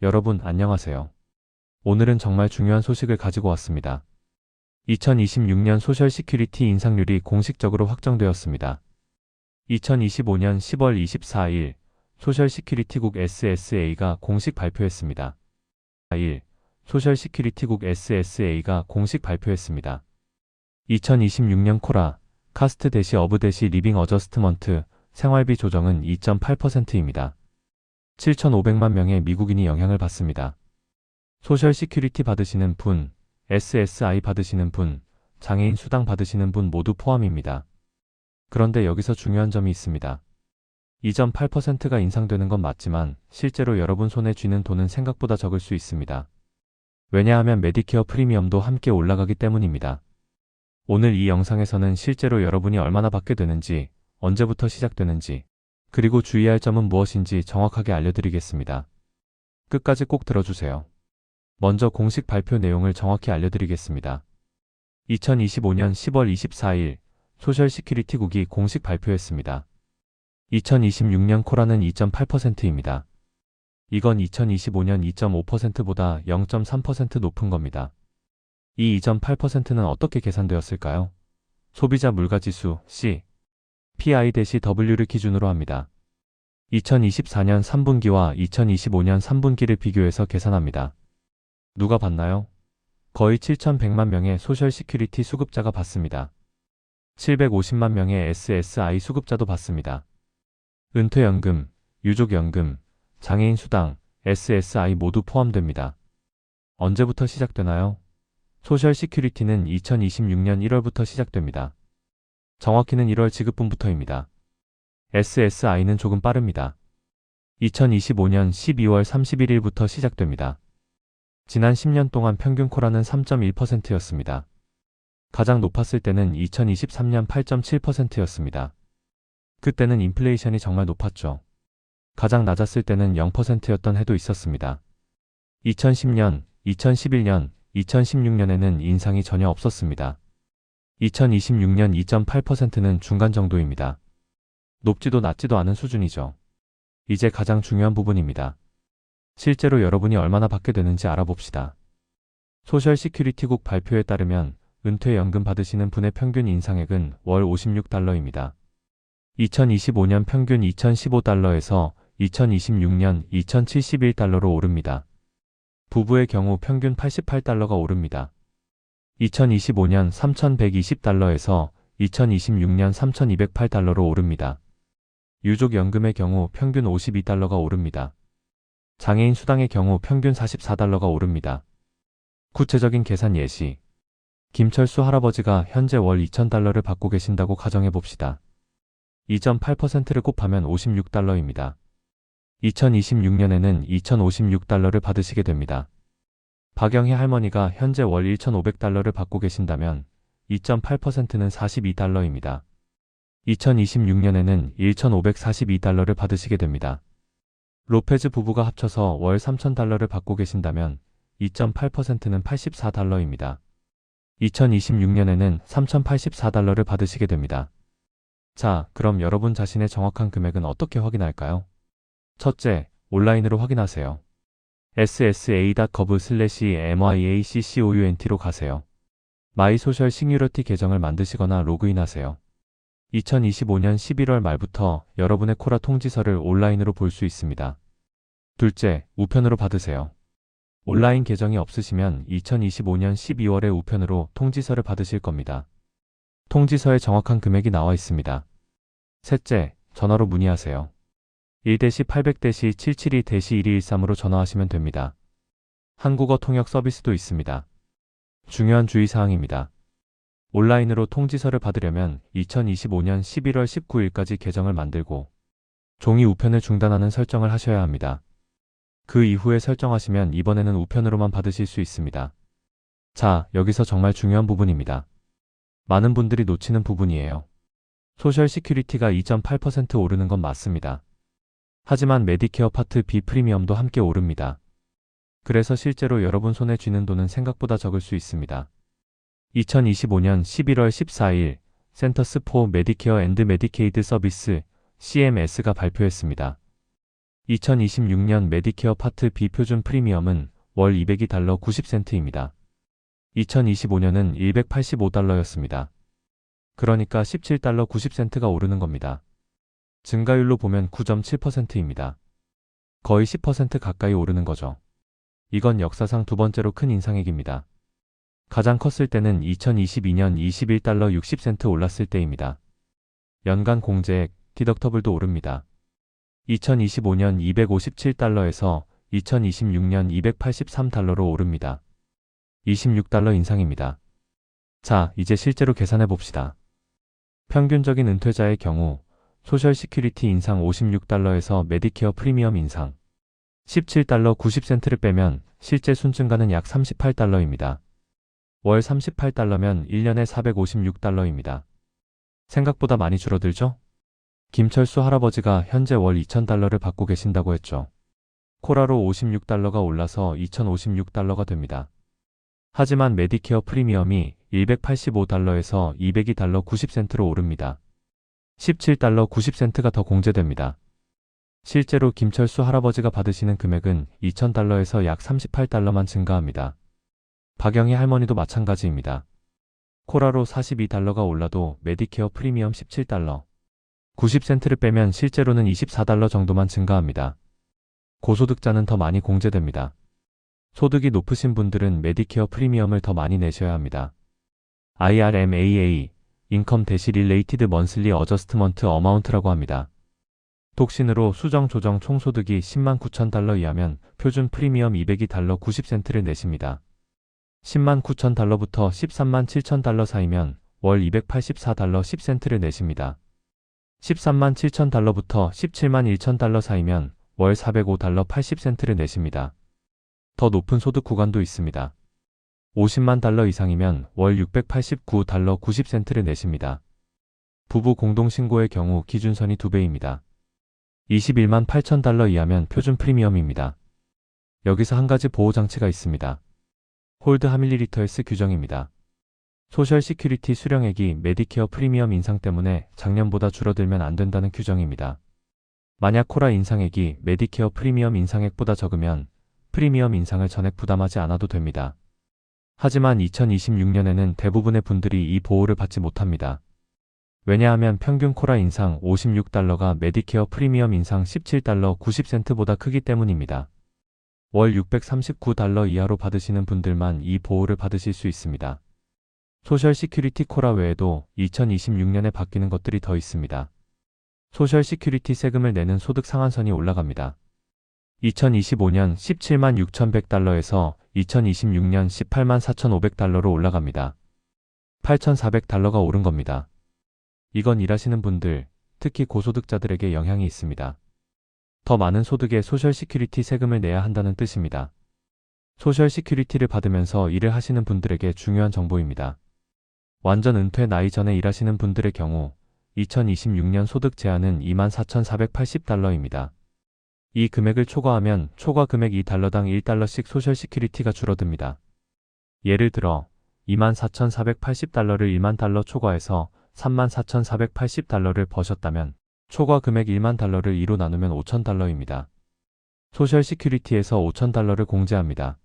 여러분 안녕하세요. 오늘은 정말 중요한 소식을 가지고 왔습니다. 2026년 소셜 시큐리티 인상률이 공식적으로 확정되었습니다. 2025년 10월 24일 소셜 시큐리티국 SSA가 공식 발표했습니다. 4일 소셜 시큐리티국 SSA가 공식 발표했습니다. 2026년 코라 카스트 대시 어브 대시 리빙 어저스트먼트 생활비 조정은 2.8%입니다. 7,500만 명의 미국인이 영향을 받습니다. 소셜 시큐리티 받으시는 분, SSI 받으시는 분, 장애인 수당 받으시는 분 모두 포함입니다. 그런데 여기서 중요한 점이 있습니다. 2.8%가 인상되는 건 맞지만 실제로 여러분 손에 쥐는 돈은 생각보다 적을 수 있습니다. 왜냐하면 메디케어 프리미엄도 함께 올라가기 때문입니다. 오늘 이 영상에서는 실제로 여러분이 얼마나 받게 되는지, 언제부터 시작되는지, 그리고 주의할 점은 무엇인지 정확하게 알려드리겠습니다. 끝까지 꼭 들어주세요. 먼저 공식 발표 내용을 정확히 알려드리겠습니다. 2025년 10월 24일 소셜 시큐리티국이 공식 발표했습니다. 2026년 코라는 2.8%입니다. 이건 2025년 2.5%보다 0.3% 높은 겁니다. 이 2.8%는 어떻게 계산되었을까요? 소비자 물가지수 C PI-W를 기준으로 합니다. 2024년 3분기와 2025년 3분기를 비교해서 계산합니다. 누가 받나요? 거의 7,100만 명의 소셜 시큐리티 수급자가 받습니다. 750만 명의 SSI 수급자도 받습니다. 은퇴연금, 유족연금, 장애인 수당, SSI 모두 포함됩니다. 언제부터 시작되나요? 소셜 시큐리티는 2026년 1월부터 시작됩니다. 정확히는 1월 지급분부터입니다. SSI는 조금 빠릅니다. 2025년 12월 31일부터 시작됩니다. 지난 10년 동안 평균 코라는 3.1%였습니다. 가장 높았을 때는 2023년 8.7%였습니다. 그때는 인플레이션이 정말 높았죠. 가장 낮았을 때는 0%였던 해도 있었습니다. 2010년, 2011년, 2016년에는 인상이 전혀 없었습니다. 2026년 2.8%는 중간 정도입니다. 높지도 낮지도 않은 수준이죠. 이제 가장 중요한 부분입니다. 실제로 여러분이 얼마나 받게 되는지 알아봅시다. 소셜 시큐리티국 발표에 따르면 은퇴연금 받으시는 분의 평균 인상액은 월 56달러입니다. 2025년 평균 2015달러에서 2026년 2071달러로 오릅니다. 부부의 경우 평균 88달러가 오릅니다. 2025년 3,120달러에서 2026년 3,208달러로 오릅니다. 유족연금의 경우 평균 52달러가 오릅니다. 장애인 수당의 경우 평균 44달러가 오릅니다. 구체적인 계산 예시. 김철수 할아버지가 현재 월 2,000달러를 받고 계신다고 가정해 봅시다. 2.8%를 곱하면 56달러입니다. 2026년에는 2,056달러를 받으시게 됩니다. 박영희 할머니가 현재 월 1,500달러를 받고 계신다면 2.8%는 42달러입니다. 2026년에는 1,542달러를 받으시게 됩니다. 로페즈 부부가 합쳐서 월 3,000달러를 받고 계신다면 2.8%는 84달러입니다. 2026년에는 3,084달러를 받으시게 됩니다. 자, 그럼 여러분 자신의 정확한 금액은 어떻게 확인할까요? 첫째, 온라인으로 확인하세요. ssa.gov/myaccount로 가세요. 마이소셜 싱유러티 계정을 만드시거나 로그인하세요. 2025년 11월 말부터 여러분의 코라 통지서를 온라인으로 볼 수 있습니다. 둘째, 우편으로 받으세요. 온라인 계정이 없으시면 2025년 12월에 우편으로 통지서를 받으실 겁니다. 통지서에 정확한 금액이 나와 있습니다. 셋째, 전화로 문의하세요. 1-800-772-1213으로 전화하시면 됩니다. 한국어 통역 서비스도 있습니다. 중요한 주의사항입니다. 온라인으로 통지서를 받으려면 2025년 11월 19일까지 계정을 만들고 종이 우편을 중단하는 설정을 하셔야 합니다. 그 이후에 설정하시면 이번에는 우편으로만 받으실 수 있습니다. 자, 여기서 정말 중요한 부분입니다. 많은 분들이 놓치는 부분이에요. 소셜 시큐리티가 2.8% 오르는 건 맞습니다. 하지만 메디케어 파트 B 프리미엄도 함께 오릅니다. 그래서 실제로 여러분 손에 쥐는 돈은 생각보다 적을 수 있습니다. 2025년 11월 14일 센터스 포 메디케어 앤드 메디케이드 서비스 CMS가 발표했습니다. 2026년 메디케어 파트 B 표준 프리미엄은 월 202달러 90센트입니다. 2025년은 185달러였습니다. 그러니까 17달러 90센트가 오르는 겁니다. 증가율로 보면 9.7%입니다. 거의 10% 가까이 오르는 거죠. 이건 역사상 두 번째로 큰 인상액입니다. 가장 컸을 때는 2022년 21달러 60센트 올랐을 때입니다. 연간 공제액, 디덕터블도 오릅니다. 2025년 257달러에서 2026년 283달러로 오릅니다. 26달러 인상입니다. 자, 이제 실제로 계산해 봅시다. 평균적인 은퇴자의 경우 소셜 시큐리티 인상 56달러에서 메디케어 프리미엄 인상 17달러 90센트를 빼면 실제 순증가는 약 38달러입니다. 월 38달러면 1년에 456달러입니다. 생각보다 많이 줄어들죠? 김철수 할아버지가 현재 월 2000달러를 받고 계신다고 했죠. 코라로 56달러가 올라서 2056달러가 됩니다. 하지만 메디케어 프리미엄이 185달러에서 202달러 90센트로 오릅니다. 17달러 90센트가 더 공제됩니다. 실제로 김철수 할아버지가 받으시는 금액은 2000달러에서 약 38달러만 증가합니다. 박영희 할머니도 마찬가지입니다. 코라로 42달러가 올라도 메디케어 프리미엄 17달러, 90센트를 빼면 실제로는 24달러 정도만 증가합니다. 고소득자는 더 많이 공제됩니다. 소득이 높으신 분들은 메디케어 프리미엄을 더 많이 내셔야 합니다. IRMAA, 인컴 대시 릴레이티드 먼슬리 어저스트먼트 어마운트라고 합니다. 독신으로 수정 조정 총소득이 10만 9천 달러 이하면 표준 프리미엄 202달러 90센트를 내십니다. 10만 9천 달러부터 13만 7천 달러 사이면 월 284달러 10센트를 내십니다. 13만 7천 달러부터 17만 1천 달러 사이면 월 405달러 80센트를 내십니다. 더 높은 소득 구간도 있습니다. 50만 달러 이상이면 월 689달러 90센트를 내십니다. 부부 공동신고의 경우 기준선이 2배입니다. 21만 8천 달러 이하면 표준 프리미엄입니다. 여기서 한 가지 보호장치가 있습니다. 홀드 하밀리리터스 규정입니다. 소셜 시큐리티 수령액이 메디케어 프리미엄 인상 때문에 작년보다 줄어들면 안 된다는 규정입니다. 만약 코라 인상액이 메디케어 프리미엄 인상액보다 적으면 프리미엄 인상을 전액 부담하지 않아도 됩니다. 하지만 2026년에는 대부분의 분들이 이 보호를 받지 못합니다. 왜냐하면 평균 코라 인상 56달러가 메디케어 프리미엄 인상 17달러 90센트보다 크기 때문입니다. 월 639달러 이하로 받으시는 분들만 이 보호를 받으실 수 있습니다. 소셜 시큐리티 코라 외에도 2026년에 바뀌는 것들이 더 있습니다. 소셜 시큐리티 세금을 내는 소득 상한선이 올라갑니다. 2025년 17만 6,100달러에서 2026년 18만 4,500달러로 올라갑니다. 8,400달러가 오른 겁니다. 이건 일하시는 분들, 특히 고소득자들에게 영향이 있습니다. 더 많은 소득에 소셜 시큐리티 세금을 내야 한다는 뜻입니다. 소셜 시큐리티를 받으면서 일을 하시는 분들에게 중요한 정보입니다. 완전 은퇴 나이 전에 일하시는 분들의 경우 2026년 소득 제한은 24,480달러입니다. 이 금액을 초과하면 초과 금액 2달러당 1달러씩 소셜 시큐리티가 줄어듭니다. 예를 들어 24,480달러를 1만 달러 초과해서 34,480달러를 버셨다면 초과 금액 1만 달러를 2로 나누면 5,000달러입니다. 소셜 시큐리티에서 5,000달러를 공제합니다.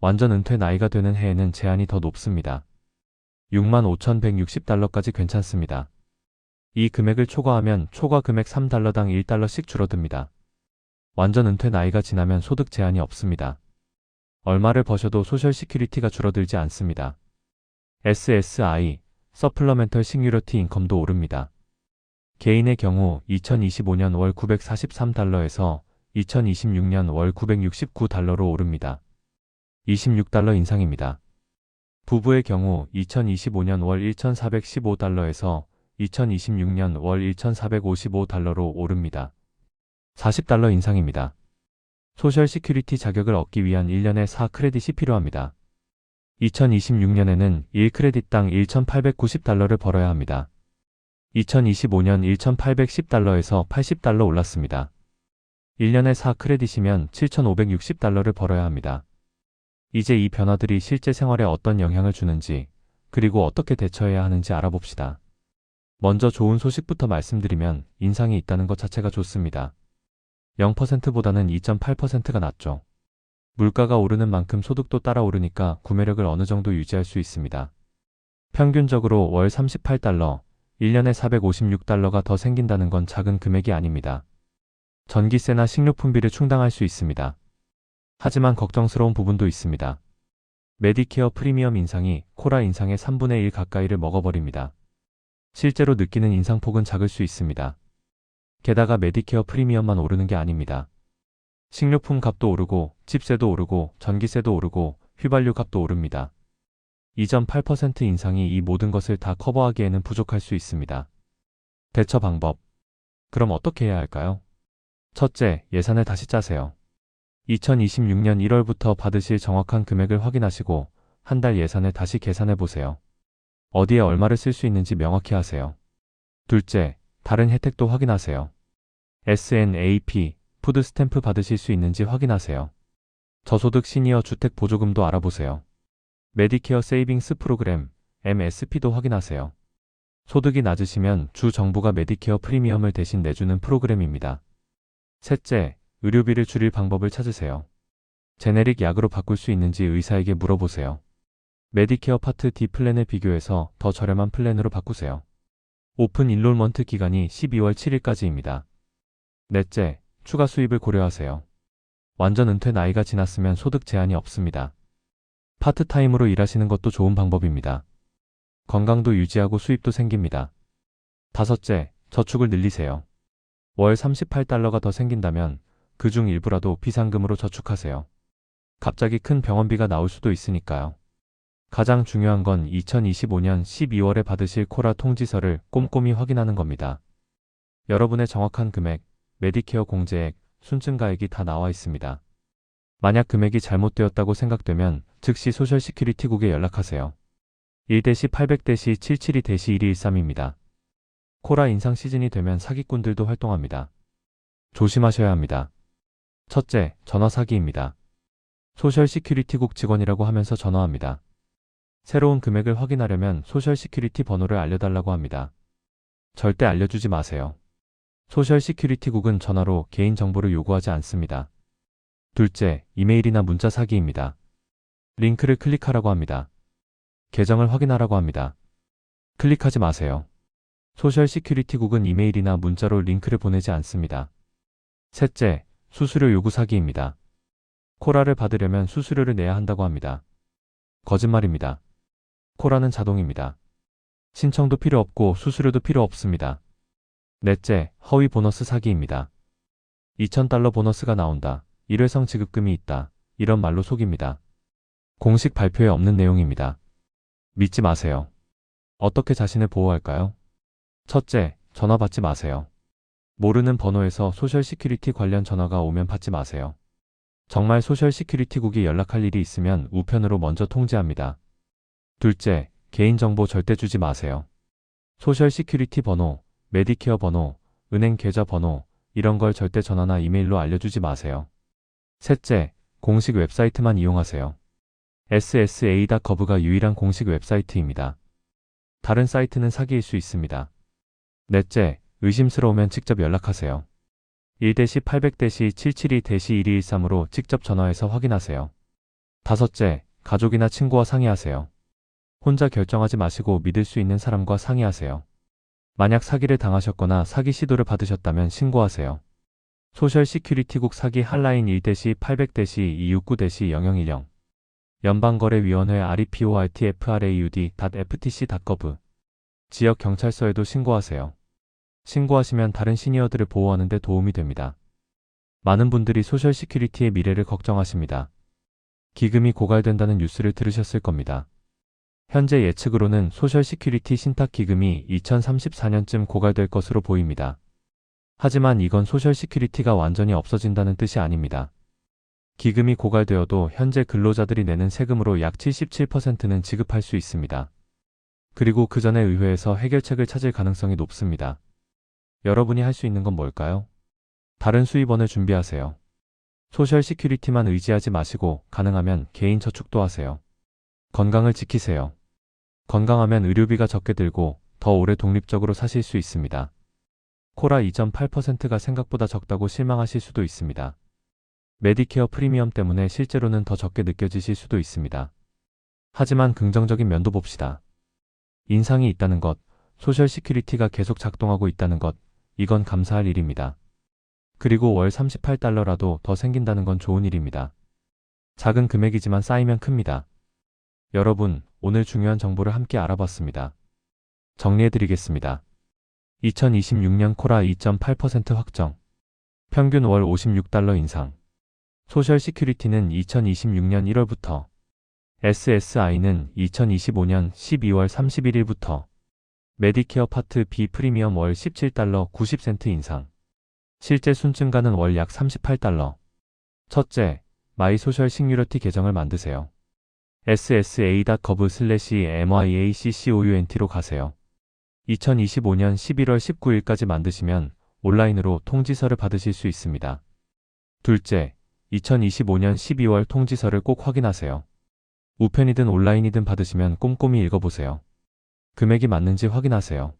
완전 은퇴 나이가 되는 해에는 제한이 더 높습니다. 65,160달러까지 괜찮습니다. 이 금액을 초과하면 초과 금액 3달러당 1달러씩 줄어듭니다. 완전 은퇴 나이가 지나면 소득 제한이 없습니다. 얼마를 버셔도 소셜 시큐리티가 줄어들지 않습니다. SSI, 서플러멘털 싱유러티 인컴도 오릅니다. 개인의 경우 2025년 월 943달러에서 2026년 월 969달러로 오릅니다. 26달러 인상입니다. 부부의 경우 2025년 월 1,415달러에서 2026년 월 1,455달러로 오릅니다. 40달러 인상입니다. 소셜 시큐리티 자격을 얻기 위한 1년의 4크레딧이 필요합니다. 2026년에는 1크레딧당 1,890달러를 벌어야 합니다. 2025년 1,810달러에서 80달러 올랐습니다. 1년에 4크레딧이면 7,560달러를 벌어야 합니다. 이제 이 변화들이 실제 생활에 어떤 영향을 주는지, 그리고 어떻게 대처해야 하는지 알아봅시다. 먼저 좋은 소식부터 말씀드리면 인상이 있다는 것 자체가 좋습니다. 0%보다는 2.8%가 낮죠. 물가가 오르는 만큼 소득도 따라 오르니까 구매력을 어느 정도 유지할 수 있습니다. 평균적으로 월 38달러, 1년에 456달러가 더 생긴다는 건 작은 금액이 아닙니다. 전기세나 식료품비를 충당할 수 있습니다. 하지만 걱정스러운 부분도 있습니다. 메디케어 프리미엄 인상이 코라 인상의 3분의 1 가까이를 먹어버립니다. 실제로 느끼는 인상폭은 작을 수 있습니다. 게다가 메디케어 프리미엄만 오르는 게 아닙니다. 식료품 값도 오르고, 집세도 오르고, 전기세도 오르고, 휘발유 값도 오릅니다. 2.8% 인상이 이 모든 것을 다 커버하기에는 부족할 수 있습니다. 대처 방법. 그럼 어떻게 해야 할까요? 첫째, 예산을 다시 짜세요. 2026년 1월부터 받으실 정확한 금액을 확인하시고 한 달 예산을 다시 계산해 보세요. 어디에 얼마를 쓸 수 있는지 명확히 하세요. 둘째, 다른 혜택도 확인하세요. SNAP, 푸드 스탬프 받으실 수 있는지 확인하세요. 저소득 시니어 주택 보조금도 알아보세요. 메디케어 세이빙스 프로그램, MSP도 확인하세요. 소득이 낮으시면 주 정부가 메디케어 프리미엄을 대신 내주는 프로그램입니다. 셋째, 의료비를 줄일 방법을 찾으세요. 제네릭 약으로 바꿀 수 있는지 의사에게 물어보세요. 메디케어 파트 D 플랜에 비교해서 더 저렴한 플랜으로 바꾸세요. 오픈 인롤먼트 기간이 12월 7일까지입니다. 넷째, 추가 수입을 고려하세요. 완전 은퇴 나이가 지났으면 소득 제한이 없습니다. 파트타임으로 일하시는 것도 좋은 방법입니다. 건강도 유지하고 수입도 생깁니다. 다섯째, 저축을 늘리세요. 월 38달러가 더 생긴다면 그 중 일부라도 비상금으로 저축하세요. 갑자기 큰 병원비가 나올 수도 있으니까요. 가장 중요한 건 2025년 12월에 받으실 코라 통지서를 꼼꼼히 확인하는 겁니다. 여러분의 정확한 금액, 메디케어 공제액, 순증가액이 다 나와 있습니다. 만약 금액이 잘못되었다고 생각되면 즉시 소셜 시큐리티국에 연락하세요. 1-800-772-1213입니다. 코라 인상 시즌이 되면 사기꾼들도 활동합니다. 조심하셔야 합니다. 첫째, 전화 사기입니다. 소셜 시큐리티국 직원이라고 하면서 전화합니다. 새로운 금액을 확인하려면 소셜 시큐리티 번호를 알려달라고 합니다. 절대 알려주지 마세요. 소셜 시큐리티국은 전화로 개인 정보를 요구하지 않습니다. 둘째, 이메일이나 문자 사기입니다. 링크를 클릭하라고 합니다. 계정을 확인하라고 합니다. 클릭하지 마세요. 소셜 시큐리티국은 이메일이나 문자로 링크를 보내지 않습니다. 셋째, 수수료 요구 사기입니다. 코라를 받으려면 수수료를 내야 한다고 합니다. 거짓말입니다. 코라는 자동입니다. 신청도 필요 없고 수수료도 필요 없습니다. 넷째, 허위 보너스 사기입니다. 2,000달러 보너스가 나온다. 일회성 지급금이 있다. 이런 말로 속입니다. 공식 발표에 없는 내용입니다. 믿지 마세요. 어떻게 자신을 보호할까요? 첫째, 전화 받지 마세요. 모르는 번호에서 소셜 시큐리티 관련 전화가 오면 받지 마세요. 정말 소셜 시큐리티국이 연락할 일이 있으면 우편으로 먼저 통지합니다. 둘째, 개인정보 절대 주지 마세요. 소셜 시큐리티 번호, 메디케어 번호, 은행 계좌 번호, 이런 걸 절대 전화나 이메일로 알려주지 마세요. 셋째, 공식 웹사이트만 이용하세요. ssa.gov가 유일한 공식 웹사이트입니다. 다른 사이트는 사기일 수 있습니다. 넷째, 의심스러우면 직접 연락하세요. 1-800-772-1213으로 직접 전화해서 확인하세요. 다섯째, 가족이나 친구와 상의하세요. 혼자 결정하지 마시고 믿을 수 있는 사람과 상의하세요. 만약 사기를 당하셨거나 사기 시도를 받으셨다면 신고하세요. 소셜 시큐리티국 사기 한라인 1-800-269-0010 연방거래위원회 reportfraud.ftc.gov 지역 경찰서에도 신고하세요. 신고하시면 다른 시니어들을 보호하는 데 도움이 됩니다. 많은 분들이 소셜 시큐리티의 미래를 걱정하십니다. 기금이 고갈된다는 뉴스를 들으셨을 겁니다. 현재 예측으로는 소셜 시큐리티 신탁 기금이 2034년쯤 고갈될 것으로 보입니다. 하지만 이건 소셜 시큐리티가 완전히 없어진다는 뜻이 아닙니다. 기금이 고갈되어도 현재 근로자들이 내는 세금으로 약 77%는 지급할 수 있습니다. 그리고 그 전에 의회에서 해결책을 찾을 가능성이 높습니다. 여러분이 할 수 있는 건 뭘까요? 다른 수입원을 준비하세요. 소셜 시큐리티만 의지하지 마시고 가능하면 개인 저축도 하세요. 건강을 지키세요. 건강하면 의료비가 적게 들고 더 오래 독립적으로 사실 수 있습니다. 코라 2.8%가 생각보다 적다고 실망하실 수도 있습니다. 메디케어 프리미엄 때문에 실제로는 더 적게 느껴지실 수도 있습니다. 하지만 긍정적인 면도 봅시다. 인상이 있다는 것, 소셜 시큐리티가 계속 작동하고 있다는 것, 이건 감사할 일입니다. 그리고 월 38달러라도 더 생긴다는 건 좋은 일입니다. 작은 금액이지만 쌓이면 큽니다. 여러분, 오늘 중요한 정보를 함께 알아봤습니다. 정리해드리겠습니다. 2026년 코라 2.8% 확정. 평균 월 56달러 인상. 소셜 시큐리티는 2026년 1월부터. SSI는 2025년 12월 31일부터. 메디케어 파트 B 프리미엄 월 17달러 90센트 인상. 실제 순증가는 월 약 38달러. 첫째, 마이 소셜 싱유러티 계정을 만드세요. ssa.gov/myaccount로 가세요. 2025년 11월 19일까지 만드시면 온라인으로 통지서를 받으실 수 있습니다. 둘째, 2025년 12월 통지서를 꼭 확인하세요. 우편이든 온라인이든 받으시면 꼼꼼히 읽어보세요. 금액이 맞는지 확인하세요.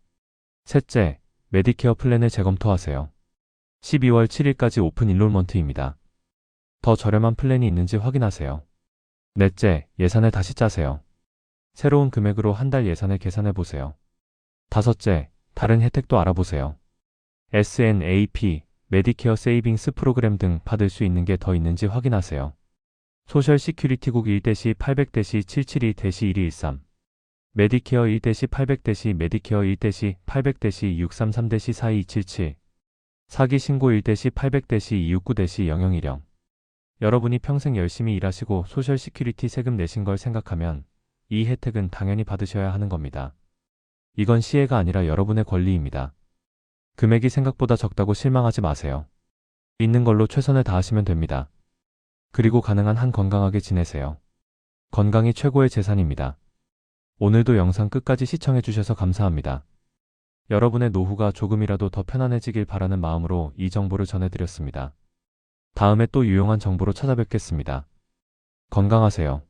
셋째, 메디케어 플랜을 재검토하세요. 12월 7일까지 오픈 인롤먼트입니다. 더 저렴한 플랜이 있는지 확인하세요. 넷째, 예산을 다시 짜세요. 새로운 금액으로 한 달 예산을 계산해 보세요. 다섯째, 다른 혜택도 알아보세요. SNAP, 메디케어 세이빙스 프로그램 등 받을 수 있는 게 더 있는지 확인하세요. 소셜 시큐리티국 1-800-772-113, 메디케어 1-800- 메디케어 1-800-800-633-4277, 사기 신고 1-800-269-0010. 여러분이 평생 열심히 일하시고 소셜 시큐리티 세금 내신 걸 생각하면 이 혜택은 당연히 받으셔야 하는 겁니다. 이건 시혜가 아니라 여러분의 권리입니다. 금액이 생각보다 적다고 실망하지 마세요. 있는 걸로 최선을 다하시면 됩니다. 그리고 가능한 한 건강하게 지내세요. 건강이 최고의 재산입니다. 오늘도 영상 끝까지 시청해주셔서 감사합니다. 여러분의 노후가 조금이라도 더 편안해지길 바라는 마음으로 이 정보를 전해드렸습니다. 다음에 또 유용한 정보로 찾아뵙겠습니다. 건강하세요.